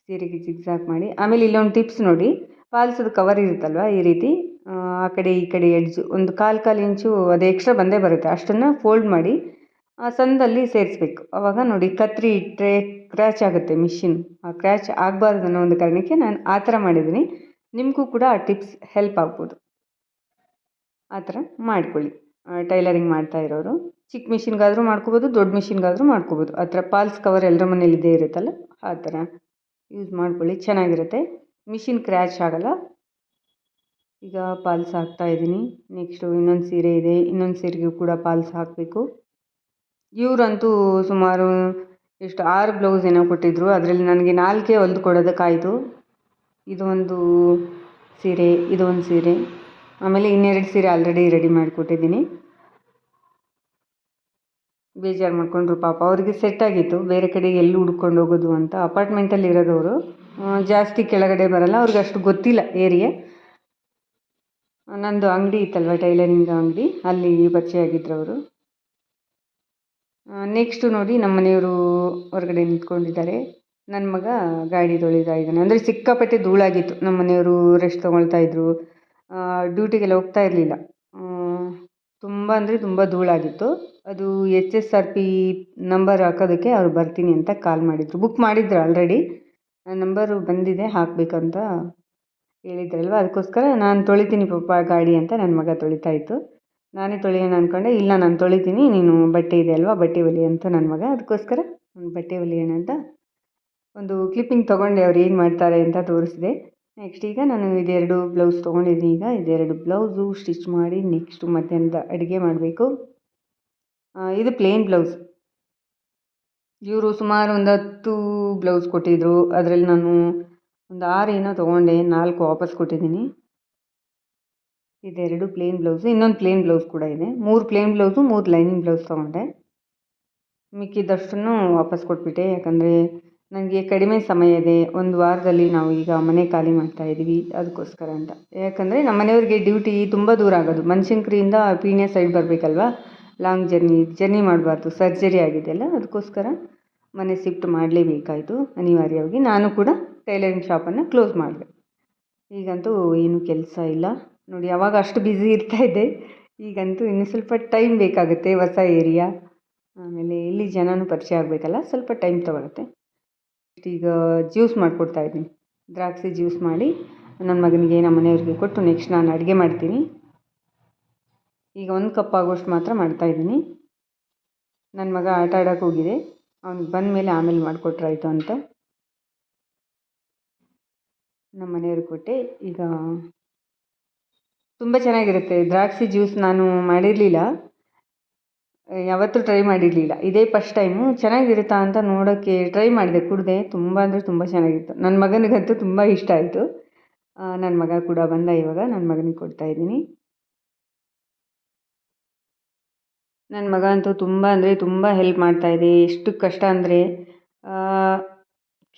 ಸೀರೆಗೆ ಜಿಗ್ಸಾಕ್ ಮಾಡಿ, ಆಮೇಲೆ ಇಲ್ಲೊಂದು ಟಿಪ್ಸ್ ನೋಡಿ. ಪಾಲ್ಸದು ಕವರ್ ಇರುತ್ತಲ್ವ ಈ ರೀತಿ? ಆ ಕಡೆ ಈ ಕಡೆ ಎಡ್ಜು ಒಂದು ಕಾಲು ಕಾಲು ಇಂಚು, ಅದು ಎಕ್ಸ್ಟ್ರಾ ಬಂದೇ ಬರುತ್ತೆ. ಅಷ್ಟನ್ನು ಫೋಲ್ಡ್ ಮಾಡಿ ಆ ಸಂದಲ್ಲಿ ಸೇರಿಸ್ಬೇಕು. ಆವಾಗ ನೋಡಿ ಕತ್ತರಿ ಇಟ್ಟರೆ ಕ್ರ್ಯಾಚ್ ಆಗುತ್ತೆ ಮಿಷಿನ್ ಆ ಕ್ರ್ಯಾಚ್ ಆಗಬಾರ್ದು ಅನ್ನೋ ಒಂದು ಕಾರಣಕ್ಕೆ ನಾನು ಆ ಥರ ಮಾಡಿದ್ದೀನಿ. ನಿಮಗೂ ಕೂಡ ಆ ಟಿಪ್ಸ್ ಹೆಲ್ಪ್ ಆಗ್ಬೋದು. ಆ ಥರ ಮಾಡ್ಕೊಳ್ಳಿ. ಟೈಲರಿಂಗ್ ಮಾಡ್ತಾ ಇರೋರು. ಚಿಕ್ಕ ಮಿಷಿನ್ಗಾದರೂ ಮಾಡ್ಕೋಬೋದು, ದೊಡ್ಡ ಮಿಷಿನ್ಗಾದರೂ ಮಾಡ್ಕೋಬೋದು. ಆ ಥರ ಪಾಲ್ಸ್ ಕವರ್ ಎಲ್ಲರ ಮನೇಲಿ ಇದೇ ಇರುತ್ತಲ್ಲ, ಆ ಥರ ಯೂಸ್ ಮಾಡ್ಕೊಳ್ಳಿ. ಚೆನ್ನಾಗಿರುತ್ತೆ. ಮಿಷಿನ್ ಕ್ರ್ಯಾಚ್ ಆಗಲ್ಲ. ಈಗ ಪಾಲ್ಸ್ ಹಾಕ್ತಾ ಇದ್ದೀನಿ. ನೆಕ್ಸ್ಟು ಇನ್ನೊಂದು ಸೀರೆ ಇದೆ. ಇನ್ನೊಂದು ಸೀರೆಗೂ ಕೂಡ ಪಾಲ್ಸ್ ಹಾಕಬೇಕು. ಇವರಂತೂ ಸುಮಾರು ಎಷ್ಟು ಆರು ಬ್ಲೌಸ್ ಏನೋ ಕೊಟ್ಟಿದ್ದರು ಅದರಲ್ಲಿ ನನಗೆ ನಾಲ್ಕೇ ಹೊಲ್ದು ಕೊಡೋದಕ್ಕಾಯಿತು. ಇದು ಒಂದು ಸೀರೆ ಇದೊಂದು ಸೀರೆ. ಆಮೇಲೆ ಇನ್ನೆರಡು ಸೀರೆ ಆಲ್ರೆಡಿ ರೆಡಿ ಮಾಡಿಕೊಟ್ಟಿದ್ದೀನಿ ಬೇಜಾರು ಮಾಡಿಕೊಂಡ್ರು ಪಾಪ. ಅವ್ರಿಗೆ ಸೆಟ್ ಆಗಿತ್ತು. ಬೇರೆ ಕಡೆ ಎಲ್ಲಿ ಹುಡ್ಕೊಂಡು ಹೋಗೋದು ಅಂತ. ಅಪಾರ್ಟ್ಮೆಂಟಲ್ಲಿ ಇರೋದವರು. ಜಾಸ್ತಿ ಕೆಳಗಡೆ ಬರಲ್ಲ. ಅವ್ರಿಗೆ ಅಷ್ಟು ಗೊತ್ತಿಲ್ಲ ಏರಿಯ. ನಂದು ಅಂಗಡಿ ಇತ್ತಲ್ವ, ಟೈಲರಿಂಗ್ ಅಂಗಡಿ. ಅಲ್ಲಿ ಪರಿಚಯ ಆಗಿದ್ರು ಅವರು. ನೆಕ್ಸ್ಟು ನೋಡಿ ನಮ್ಮ ಮನೆಯವರು ಹೊರಗಡೆ ನಿಂತ್ಕೊಂಡಿದ್ದಾರೆ. ನನ್ನ ಮಗ ಗಾಡಿ ತೊಳಿತಾ ಇದ್ದಾನೆ. ಅಂದರೆ ಸಿಕ್ಕಾಪಟ್ಟೆ ಧೂಳಾಗಿತ್ತು. ನಮ್ಮ ಮನೆಯವರು ರೆಸ್ಟ್ ತೊಗೊಳ್ತಾ ಇದ್ದರು ಡ್ಯೂಟಿಗೆಲ್ಲ ಹೋಗ್ತಾ ಇರಲಿಲ್ಲ. ತುಂಬ ಅಂದರೆ ತುಂಬ ಧೂಳಾಗಿತ್ತು. ಅದು H S R P number ಹಾಕೋದಕ್ಕೆ ಅವ್ರು ಬರ್ತೀನಿ ಅಂತ ಕಾಲ್ ಮಾಡಿದರು. ಬುಕ್ ಮಾಡಿದ್ರು ಆಲ್ರೆಡಿ ನಂಬರು ಬಂದಿದೆ, ಹಾಕಬೇಕಂತ ಹೇಳಿದ್ರಲ್ವ? ಅದಕ್ಕೋಸ್ಕರ ನಾನು ತೊಳಿತೀನಿ ಪಪ್ಪ ಗಾಡಿ ಅಂತ ನನ್ನ ಮಗ ತೊಳಿತಾ ಇತ್ತು. ನಾನೇ ತೊಳಿಯೋಣ ಅಂದ್ಕೊಂಡೆ ಇಲ್ಲ ನಾನು ತೊಳಿತೀನಿ, ನೀನು ಬಟ್ಟೆ ಇದೆ ಅಲ್ವಾ, ಬಟ್ಟೆ ಹೊಲಿ ಅಂತ ನನ್ನ ಮಗ ಅದಕ್ಕೋಸ್ಕರ ಬಟ್ಟೆ ಹೊಲಿಯೋಣ ಅಂತ ಒಂದು ಕ್ಲಿಪ್ಪಿಂಗ್ ತೊಗೊಂಡೆ, ಅವ್ರು ಏನು ಮಾಡ್ತಾರೆ ಅಂತ ತೋರಿಸಿದೆ. ನೆಕ್ಸ್ಟ್ ಈಗ ನಾನು ಇದೆರಡು ಬ್ಲೌಸ್ ತೊಗೊಂಡಿದ್ದೀನಿ ಈಗ, ಇದೆರಡು ಬ್ಲೌಸು ಸ್ಟಿಚ್ ಮಾಡಿ ನೆಕ್ಸ್ಟು ಮಧ್ಯಾಹ್ನದ ಅಡುಗೆ ಮಾಡಬೇಕು. ಇದು ಪ್ಲೇನ್ ಬ್ಲೌಸ್ ಇವರು ಸುಮಾರು ಒಂದು ಹತ್ತು ಬ್ಲೌಸ್ ಕೊಟ್ಟಿದ್ದರು ಅದರಲ್ಲಿ ನಾನು ಒಂದು ಆರು ಏನೋ ತೊಗೊಂಡೆ, ನಾಲ್ಕು ವಾಪಸ್ ಕೊಟ್ಟಿದ್ದೀನಿ. ಇದೆರಡು ಪ್ಲೇನ್ ಬ್ಲೌಸು ಇನ್ನೊಂದು ಪ್ಲೇನ್ ಬ್ಲೌಸ್ ಕೂಡ ಇದೆ. ಮೂರು ಪ್ಲೇನ್ ಬ್ಲೌಸು ಮೂರು ಲೈನಿಂಗ್ ಬ್ಲೌಸ್ ತೊಗೊಂಡೆ. ಮಿಕ್ಕಿದ್ದಷ್ಟನ್ನು ವಾಪಸ್ ಕೊಟ್ಬಿಟ್ಟೆ. ಯಾಕಂದರೆ ನನಗೆ ಕಡಿಮೆ ಸಮಯ ಇದೆ. ಒಂದು ವಾರದಲ್ಲಿ ನಾವು ಈಗ ಮನೆ ಖಾಲಿ ಮಾಡ್ತಾ ಇದ್ದೀವಿ ಅದಕ್ಕೋಸ್ಕರ ಅಂತ. ಯಾಕಂದರೆ ನಮ್ಮ ಮನೆಯವ್ರಿಗೆ ಡ್ಯೂಟಿ ತುಂಬ ದೂರ ಆಗೋದು. ಮನ್ಶಂಕ್ರಿಯಿಂದ ಪೀಣ್ಯ ಸೈಡ್ ಬರಬೇಕಲ್ವಾ? ಲಾಂಗ್ ಜರ್ನಿ ಜರ್ನಿ ಮಾಡಬಾರ್ದು. ಸರ್ಜರಿ ಆಗಿದೆಯಲ್ಲ ಅದಕ್ಕೋಸ್ಕರ ಮನೆ ಶಿಫ್ಟ್ ಮಾಡಲೇಬೇಕಾಯಿತು ಅನಿವಾರ್ಯವಾಗಿ. ನಾನು ಕೂಡ ಟೈಲರಿಂಗ್ ಶಾಪನ್ನು ಕ್ಲೋಸ್ ಮಾಡಿದೆ. ಈಗಂತೂ ಏನೂ ಕೆಲಸ ಇಲ್ಲ. ನೋಡಿ ಯಾವಾಗ ಅಷ್ಟು ಬ್ಯುಸಿ ಇರ್ತಾಯಿದ್ದೆ ಈಗಂತೂ ಇನ್ನು ಸ್ವಲ್ಪ ಟೈಮ್ ಬೇಕಾಗುತ್ತೆ ಹೊಸ ಏರಿಯಾ ಆಮೇಲೆ ಇಲ್ಲಿ ಜನನೂ ಪರಿಚಯ ಆಗಬೇಕಲ್ಲ, ಸ್ವಲ್ಪ ಟೈಮ್ ತೊಗೊಳುತ್ತೆ. ಈಗ ಜ್ಯೂಸ್ ಮಾಡಿಕೊಡ್ತಾ ಇದ್ದೀನಿ ದ್ರಾಕ್ಷಿ ಜ್ಯೂಸ್ ಮಾಡಿ, ನನ್ನ ಮಗನಿಗೆ, ನಮ್ಮ ಮನೆಯವ್ರಿಗೆ ಕೊಟ್ಟು ನೆಕ್ಸ್ಟ್ ನಾನು ಅಡುಗೆ ಮಾಡ್ತೀನಿ. ಈಗ ಒಂದು ಕಪ್ ಆಗೋಷ್ಟು ಮಾತ್ರ ಮಾಡ್ತಾಯಿದ್ದೀನಿ ನನ್ನ ಮಗ ಆಟ ಆಡೋಕೆ ಹೋಗಿದೆ. ಅವ್ನಿಗೆ ಬಂದ ಮೇಲೆ ಆಮೇಲೆ ಮಾಡಿಕೊಟ್ರಾಯ್ತು ಅಂತ. ನಮ್ಮ ಮನೆಯವ್ರಿಗೆ ಕೊಟ್ಟೆ. ಈಗ ತುಂಬ ಚೆನ್ನಾಗಿರುತ್ತೆ. ದ್ರಾಕ್ಷಿ ಜ್ಯೂಸ್ ನಾನು ಮಾಡಿರಲಿಲ್ಲ. ಯಾವತ್ತೂ ಟ್ರೈ ಮಾಡಿರಲಿಲ್ಲ. ಇದೇ ಫಸ್ಟ್ ಟೈಮು. ಚೆನ್ನಾಗಿರುತ್ತಾ ಅಂತ ನೋಡೋಕ್ಕೆ ಟ್ರೈ ಮಾಡಿದೆ. ಕುಡಿದೆ. ತುಂಬ ಅಂದರೆ ತುಂಬ ಚೆನ್ನಾಗಿತ್ತು. ನನ್ನ ಮಗನಿಗಂತೂ ತುಂಬ ಇಷ್ಟ ಆಯಿತು. ನನ್ನ ಮಗ ಕೂಡ ಬಂದ ಇವಾಗ. ನನ್ನ ಮಗನಿಗೆ ಕೊಡ್ತಾ ಇದ್ದೀನಿ. ನನ್ನ ಮಗ ಅಂತೂ ತುಂಬ ಅಂದರೆ ತುಂಬ ಹೆಲ್ಪ್ ಮಾಡ್ತಾಯಿದೆ ಎಷ್ಟು ಕಷ್ಟ ಅಂದರೆ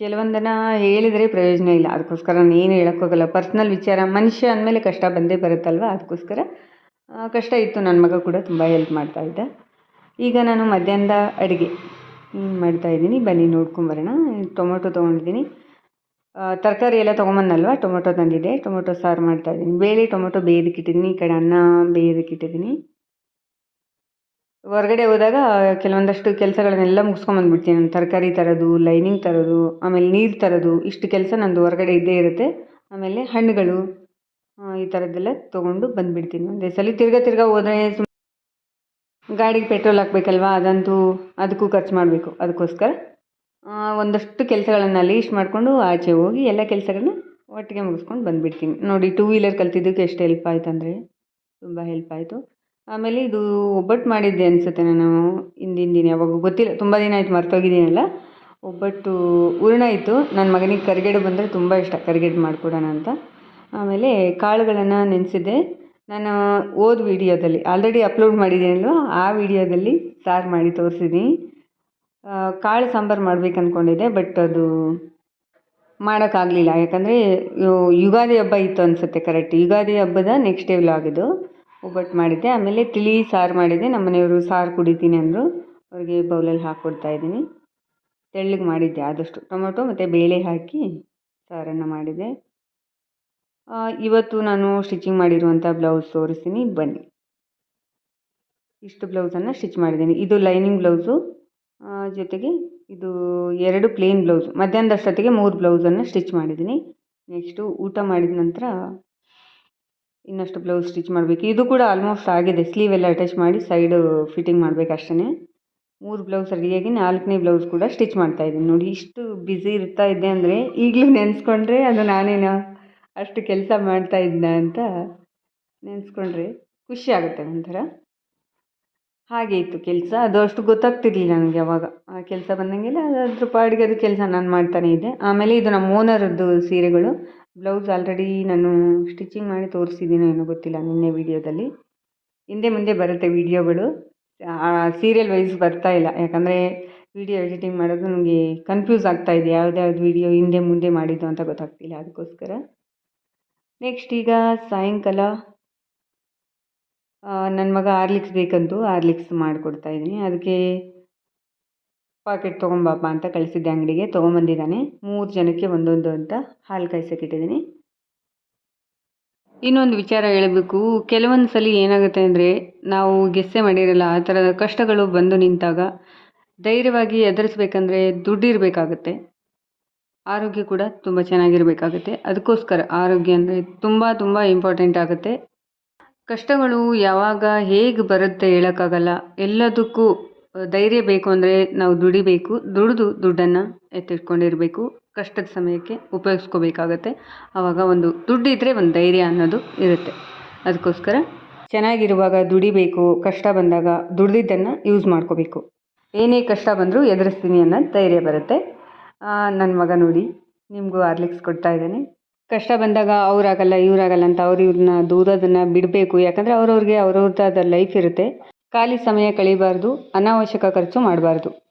ಕೆಲವೊಂದನ್ನು ಹೇಳಿದರೆ ಪ್ರಯೋಜನ ಇಲ್ಲ. ಅದಕ್ಕೋಸ್ಕರ ನಾನು ಏನು ಹೇಳೋಕ್ಕೋಗಲ್ಲ ಪರ್ಸ್ನಲ್ ವಿಚಾರ, ಮನುಷ್ಯ ಅಂದಮೇಲೆ ಕಷ್ಟ ಬಂದೇ ಬರುತ್ತಲ್ವ? ಅದಕ್ಕೋಸ್ಕರ ಕಷ್ಟ ಇತ್ತು. ನನ್ನ ಮಗ ಕೂಡ ತುಂಬ ಹೆಲ್ಪ್ ಮಾಡ್ತಾ ಮಾಡ್ತಾಯಿದ್ದ ಈಗ ನಾನು ಮಧ್ಯಾಹ್ನದ ಅಡುಗೆ. ಮಾಡ್ತಾಯಿದ್ದೀನಿ ಬನ್ನಿ ನೋಡ್ಕೊಂಬರೋಣ ಟೊಮೊಟೊ ತೊಗೊಂಡಿದ್ದೀನಿ. ತರಕಾರಿ ಎಲ್ಲ ತೊಗೊಂಬಂದಲ್ವ ಟೊಮೊಟೊ ತಂದಿದ್ದೆ. ಟೊಮೊಟೊ ಸಾರು ಮಾಡ್ತಾಯಿದ್ದೀನಿ ಬೇಳೆ, ಟೊಮೊಟೊ ಬೇಯೋದಕ್ಕಿಟ್ಟಿದ್ದೀನಿ ಈ ಕಡೆ ಅನ್ನ ಬೇಯೋದಕ್ಕಿಟ್ಟಿದ್ದೀನಿ ಹೊರಗಡೆ ಹೋದಾಗ ಕೆಲವೊಂದಷ್ಟು ಕೆಲಸಗಳನ್ನೆಲ್ಲ ಮುಗಿಸ್ಕೊಂಬಂದ್ಬಿಡ್ತೀನಿ ನಾನು ತರಕಾರಿ ತರೋದು ಲೈನಿಂಗ್ ತರೋದು, ಆಮೇಲೆ ನೀರು ತರೋದು, ಇಷ್ಟು ಕೆಲಸ ನಂದು ಹೊರಗಡೆ ಇದ್ದೇ ಇರುತ್ತೆ. ಆಮೇಲೆ ಹಣ್ಣುಗಳು ಈ ಥರದ್ದೆಲ್ಲ ತೊಗೊಂಡು ಬಂದುಬಿಡ್ತೀನಿ. ಒಂದೇ ಸಲ ತಿರ್ಗಾ ತಿರ್ಗಾ ಹೋದ್ರೆ ಸುಮ್ ಗಾಡಿಗೆ ಪೆಟ್ರೋಲ್ ಹಾಕ್ಬೇಕಲ್ವಾ? ಅದಂತೂ ಅದಕ್ಕೂ ಖರ್ಚು ಮಾಡಬೇಕು. ಅದಕ್ಕೋಸ್ಕರ ಒಂದಷ್ಟು ಕೆಲಸಗಳನ್ನು ಲೀಸ್ಟ್ ಮಾಡಿಕೊಂಡು ಆಚೆ ಹೋಗಿ ಎಲ್ಲ ಕೆಲಸಗಳನ್ನ ಒಟ್ಟಿಗೆ ಮುಗಿಸ್ಕೊಂಡು ಬಂದುಬಿಡ್ತೀನಿ. ನೋಡಿ ಟೂ ವೀಲರ್ ಕಲ್ತಿದ್ದಕ್ಕೆ ಎಷ್ಟು ಹೆಲ್ಪ್ ಆಯ್ತು ಅಂದರೆ ತುಂಬ ಹೆಲ್ಪ್ ಆಯಿತು. ಆಮೇಲೆ ಇದು ಒಬ್ಬಟ್ಟು ಮಾಡಿದ್ದೆ ಅನಿಸುತ್ತೆ ನಾನು ಹಿಂದಿನ ದಿನ ಯಾವಾಗ ಗೊತ್ತಿಲ್ಲ, ತುಂಬ ದಿನ ಆಯ್ತು ಮರ್ತೋಗಿದ್ದೀನಲ್ಲ. ಒಬ್ಬಟ್ಟು ಹೂರ್ಣ ಇತ್ತು ನನ್ನ ಮಗನಿಗೆ ಕರಿಗಡುಬು ಬಂದರೆ ತುಂಬ ಇಷ್ಟ ಕರಿಗಡುಬು ಮಾಡಿಕೊಡೋಣ ಅಂತ. ಆಮೇಲೆ ಕಾಳುಗಳನ್ನು ನೆನೆಸಿದ್ದೆ. ನಾನು ಓದ್ ವಿಡಿಯೋದಲ್ಲಿ, ಆಲ್ರೆಡಿ ಅಪ್ಲೋಡ್ ಮಾಡಿದ್ದೀನಲ್ವ, ಆ ವಿಡಿಯೋದಲ್ಲಿ ಸಾರು ಮಾಡಿ ತೋರಿಸಿದ್ದೀನಿ ಕಾಳು ಸಾಂಬಾರು ಮಾಡ್ಬೇಕು ಅಂದ್ಕೊಂಡಿದ್ದೆ ಬಟ್ ಅದು ಮಾಡೋಕ್ಕಾಗಲಿಲ್ಲ. ಯಾಕಂದರೆ ಯುಗಾದಿ ಹಬ್ಬ ಇತ್ತು ಅನಿಸುತ್ತೆ, ಕರೆಕ್ಟ್. ಯುಗಾದಿ ಹಬ್ಬದ ನೆಕ್ಸ್ಟ್ ಡೇ ವ್ಲಾಗ್ ಇದು. ಒಬ್ಬಟ್ಟು ಮಾಡಿದ್ದೆ. ಆಮೇಲೆ ತಿಳಿ ಸಾರು ಮಾಡಿದ್ದೆ. ನಮ್ಮ ಮನೆಯವರು ಸಾರು ಕುಡಿತೀನಿ ಅಂದರು. ಅವ್ರಿಗೆ ಬೌಲಲ್ಲಿ ಹಾಕ್ಕೊಡ್ತಾ ಇದ್ದೀನಿ. ತೆಳ್ಳಗೆ ಮಾಡಿದ್ದೆ ಆದಷ್ಟು. ಟೊಮೊಟೊ ಮತ್ತು ಬೇಳೆ ಹಾಕಿ ಸಾರನ್ನು ಮಾಡಿದೆ. ಇವತ್ತು ನಾನು ಸ್ಟಿಚಿಂಗ್ ಮಾಡಿರುವಂಥ ಬ್ಲೌಸ್ ತೋರಿಸ್ತೀನಿ. ಬನ್ನಿ. ಇಷ್ಟು ಬ್ಲೌಸನ್ನು ಸ್ಟಿಚ್ ಮಾಡಿದ್ದೀನಿ. ಇದು ಲೈನಿಂಗ್ ಬ್ಲೌಸು. ಜೊತೆಗೆ ಇದು ಎರಡು ಪ್ಲೇನ್ ಬ್ಲೌಸು. ಮಧ್ಯಾಹ್ನದಷ್ಟೊತ್ತಿಗೆ ಮೂರು ಬ್ಲೌಸನ್ನು ಸ್ಟಿಚ್ ಮಾಡಿದ್ದೀನಿ. ನೆಕ್ಸ್ಟು ಊಟ ಮಾಡಿದ ನಂತರ ಇನ್ನಷ್ಟು ಬ್ಲೌಸ್ ಸ್ಟಿಚ್ ಮಾಡಬೇಕು. ಇದು ಕೂಡ ಆಲ್ಮೋಸ್ಟ್ ಆಗಿದೆ. ಸ್ಲೀವ್ ಎಲ್ಲ ಅಟ್ಯಾಚ್ ಮಾಡಿ ಸೈಡು ಫಿಟ್ಟಿಂಗ್ ಮಾಡಬೇಕು ಅಷ್ಟೇ ಮೂರು ಬ್ಲೌಸ್ ರೆಡಿಯಾಗಿ ನಾಲ್ಕನೇ ಬ್ಲೌಸ್ ಕೂಡ ಸ್ಟಿಚ್ ಮಾಡ್ತಾ ಇದ್ದೀನಿ. ನೋಡಿ, ಇಷ್ಟು ಬ್ಯುಸಿ ಇರ್ತಾ ಇದ್ದೆ ಅಂದರೆ ಈಗಲೂ ನೆನೆಸ್ಕೊಂಡ್ರೆ ಅದು ನಾನೇನೋ ಅಷ್ಟು ಕೆಲಸ ಮಾಡ್ತಾ ಇದ್ದೆ ಅಂತ ನೆನೆಸ್ಕೊಂಡ್ರೆ ಖುಷಿ ಆಗುತ್ತೆ ಒಂಥರ. ಹಾಗೆ ಇತ್ತು ಕೆಲಸ. ಅದು ಅಷ್ಟು ಗೊತ್ತಾಗ್ತಿರ್ಲಿಲ್ಲ ನನಗೆ ಅವಾಗ. ಆ ಕೆಲಸ ಬಂದಂಗೆಲ್ಲ ಅದ್ರ ಪಾಡಿಗೆ ಅದು ಕೆಲಸ ನಾನು ಮಾಡ್ತಾನೇ ಇದ್ದೆ. ಆಮೇಲೆ ಇದು ನಮ್ಮ ಓನರದ್ದು ಸೀರೆಗಳು. ಬ್ಲೌಸ್ ಆಲ್ರೆಡಿ ನಾನು ಸ್ಟಿಚಿಂಗ್ ಮಾಡಿ ತೋರಿಸಿದ್ದೀನೋ ಏನೋ ಗೊತ್ತಿಲ್ಲ ನಿನ್ನೆ ವೀಡಿಯೋದಲ್ಲಿ. ಹಿಂದೆ ಮುಂದೆ ಬರುತ್ತೆ ವೀಡಿಯೋಗಳು. ಸೀರಿಯಲ್ ವೈಸ್ ಬರ್ತಾ ಇಲ್ಲ. ಯಾಕಂದರೆ ವೀಡಿಯೋ ಎಡಿಟಿಂಗ್ ಮಾಡೋದು ನನಗೆ ಕನ್ಫ್ಯೂಸ್ ಆಗ್ತಾ ಇದೆ. ಯಾವುದ್ಯಾವ್ದು ವೀಡಿಯೋ ಹಿಂದೆ ಮುಂದೆ ಮಾಡಿದ್ದು ಅಂತ ಗೊತ್ತಾಗ್ತಿಲ್ಲ. ಅದಕ್ಕೋಸ್ಕರ. ನೆಕ್ಸ್ಟ್ ಈಗ ಸಾಯಂಕಾಲ ನನ್ನ ಮಗ ಆರ್ಲಿಕ್ಸ್ ಬೇಕಂತು ಆರ್ಲಿಕ್ಸ್ ಮಾಡಿಕೊಡ್ತಾ ಇದ್ದೀನಿ. ಅದಕ್ಕೆ ಪಾಕೆಟ್ ತೊಗೊಂಬಪ್ಪ ಅಂತ ಕಳಿಸಿದ್ದೆ ಅಂಗಡಿಗೆ. ತೊಗೊಂಬಂದಿದ್ದಾನೆ ಮೂರು ಜನಕ್ಕೆ ಒಂದೊಂದು ಅಂತ ಹಾಲು ಕಾಯ್ಸೋಕ್ಕಿಟ್ಟಿದ್ದೀನಿ. ಇನ್ನೊಂದು ವಿಚಾರ ಹೇಳಬೇಕು. ಕೆಲವೊಂದು ಸಲ ಏನಾಗುತ್ತೆ ಅಂದರೆ, ನಾವು ಗೆಸ್ಸೆ ಮಾಡಿರಲ್ಲ, ಆ ಥರದ ಕಷ್ಟಗಳು ಬಂದು ನಿಂತಾಗ ಧೈರ್ಯವಾಗಿ ಎದುರಿಸ್ಬೇಕಂದ್ರೆ ದುಡ್ಡಿರಬೇಕಾಗತ್ತೆ ಆರೋಗ್ಯ ಕೂಡ ತುಂಬ ಚೆನ್ನಾಗಿರಬೇಕಾಗತ್ತೆ. ಅದಕ್ಕೋಸ್ಕರ ಆರೋಗ್ಯ ಅಂದರೆ ತುಂಬ ತುಂಬ ಇಂಪಾರ್ಟೆಂಟ್ ಆಗುತ್ತೆ. ಕಷ್ಟಗಳು ಯಾವಾಗ ಹೇಗೆ ಬರುತ್ತೆ ಹೇಳೋಕ್ಕಾಗಲ್ಲ. ಎಲ್ಲದಕ್ಕೂ ಧೈರ್ಯ ಬೇಕು ಅಂದರೆ ನಾವು ದುಡಿಬೇಕು. ದುಡಿದು ದುಡ್ಡನ್ನು ಎತ್ತಿಟ್ಕೊಂಡಿರಬೇಕು. ಕಷ್ಟದ ಸಮಯಕ್ಕೆ ಉಪಯೋಗಿಸ್ಕೋಬೇಕಾಗತ್ತೆ. ಆವಾಗ ಒಂದು ದುಡ್ಡಿದ್ದರೆ ಒಂದು ಧೈರ್ಯ ಅನ್ನೋದು ಇರುತ್ತೆ. ಅದಕ್ಕೋಸ್ಕರ ಚೆನ್ನಾಗಿರುವಾಗ ದುಡಿಬೇಕು. ಕಷ್ಟ ಬಂದಾಗ ದುಡ್ದಿದ್ದನ್ನು ಯೂಸ್ ಮಾಡ್ಕೋಬೇಕು. ಏನೇ ಕಷ್ಟ ಬಂದರೂ ಎದುರಿಸ್ತೀನಿ ಅನ್ನೋ ಧೈರ್ಯ ಬರುತ್ತೆ. ನನ್ನ ಮಗ ನೋಡಿ, ನಿಮಗೂ ಆರ್ಲಿಕ್ಸ್ ಕೊಡ್ತಾ ಇದ್ದಾನೆ. ಕಷ್ಟ ಬಂದಾಗ ಅವರಾಗಲ್ಲ, ಇವರಾಗಲ್ಲ ಅಂತ ಅವ್ರು ಇವ್ರನ್ನ ದೂರೋದನ್ನು ಬಿಡಬೇಕು. ಯಾಕಂದರೆ ಅವ್ರವ್ರಿಗೆ ಅವ್ರವ್ರದ್ದಾದ ಲೈಫ್ ಇರುತ್ತೆ. ಖಾಲಿ ಸಮಯ ಕಳೀಬಾರ್ದು ಅನಾವಶ್ಯಕ ಖರ್ಚು ಮಾಡಬಾರ್ದು.